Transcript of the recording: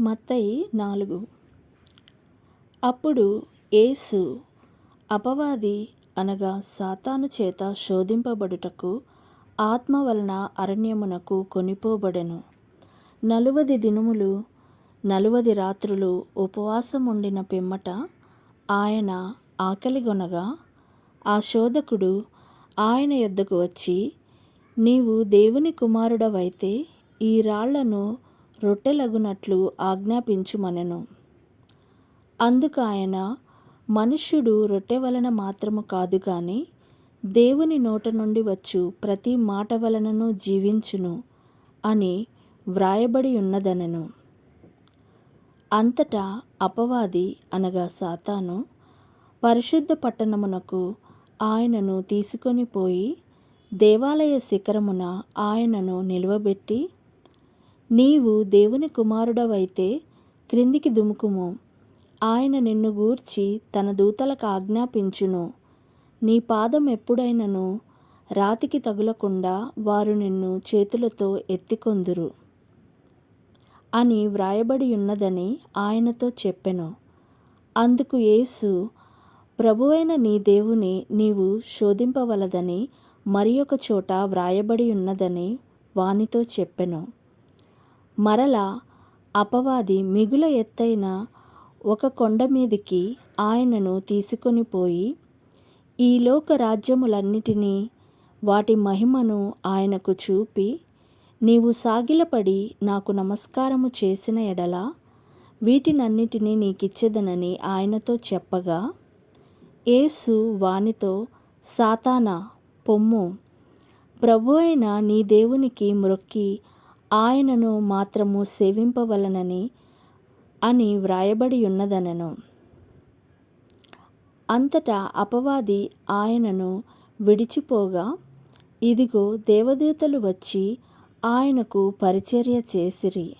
మత్తయి నాలుగు. అప్పుడు యేసు అపవాది అనగా సాతాను చేత శోధింపబడుటకు ఆత్మ వలన అరణ్యమునకు కొనిపోబడెను. నలువది దినములు నలువది రాత్రులు ఉపవాసం ఉండిన పిమ్మట ఆయన ఆకలిగొనగా ఆ శోధకుడు ఆయన యొద్దకు వచ్చి నీవు దేవుని కుమారుడవైతే ఈ రాళ్ళను రొట్టెలగునట్లు ఆజ్ఞాపించుమనెను. అందుకు ఆయన మనుష్యుడు రొట్టె వలన మాత్రము కాదు కానీ దేవుని నోట నుండి వచ్చు ప్రతి మాట వలనను జీవించును అని వ్రాయబడి ఉన్నదనెను. అంతటా అపవాది అనగా సాతాను పరిశుద్ధ పట్టణమునకు ఆయనను తీసుకొని పోయి దేవాలయ శిఖరమున ఆయనను నిలువబెట్టి నీవు దేవుని కుమారుడవైతే క్రిందికి దుముకుము. ఆయన నిన్ను గూర్చి తన దూతలకు ఆజ్ఞాపించును. నీ పాదం ఎప్పుడైనను రాతికి తగులకుండా వారు నిన్ను చేతులతో ఎత్తికొందురు అని వ్రాయబడి ఉన్నదని ఆయనతో చెప్పెను. అందుకు యేసు ప్రభువైన నీ దేవుని నీవు శోధింపవలదని మరి ఒక చోట వ్రాయబడి ఉన్నదని వానితో చెప్పెను. మరల అపవాది మిగుల ఎత్తైన ఒక కొండ మీదికి ఆయనను తీసుకొని పోయి ఈ లోక రాజ్యములన్నిటినీ వాటి మహిమను ఆయనకు చూపి నీవు సాగిలపడి నాకు నమస్కారము చేసిన ఎడల వీటినన్నిటినీ నీకిచ్చేదనని ఆయనతో చెప్పగా యేసు వానితో సాతానా పొమ్ము ప్రభు అయిన నీ దేవునికి మ్రొక్కి ఆయనను మాత్రము సేవింపవలనని అని వ్రాయబడి ఉన్నదనెను. అంతటా అపవాది ఆయనను విడిచిపోగా ఇదిగో దేవదూతలు వచ్చి ఆయనకు పరిచర్య చేసిరి.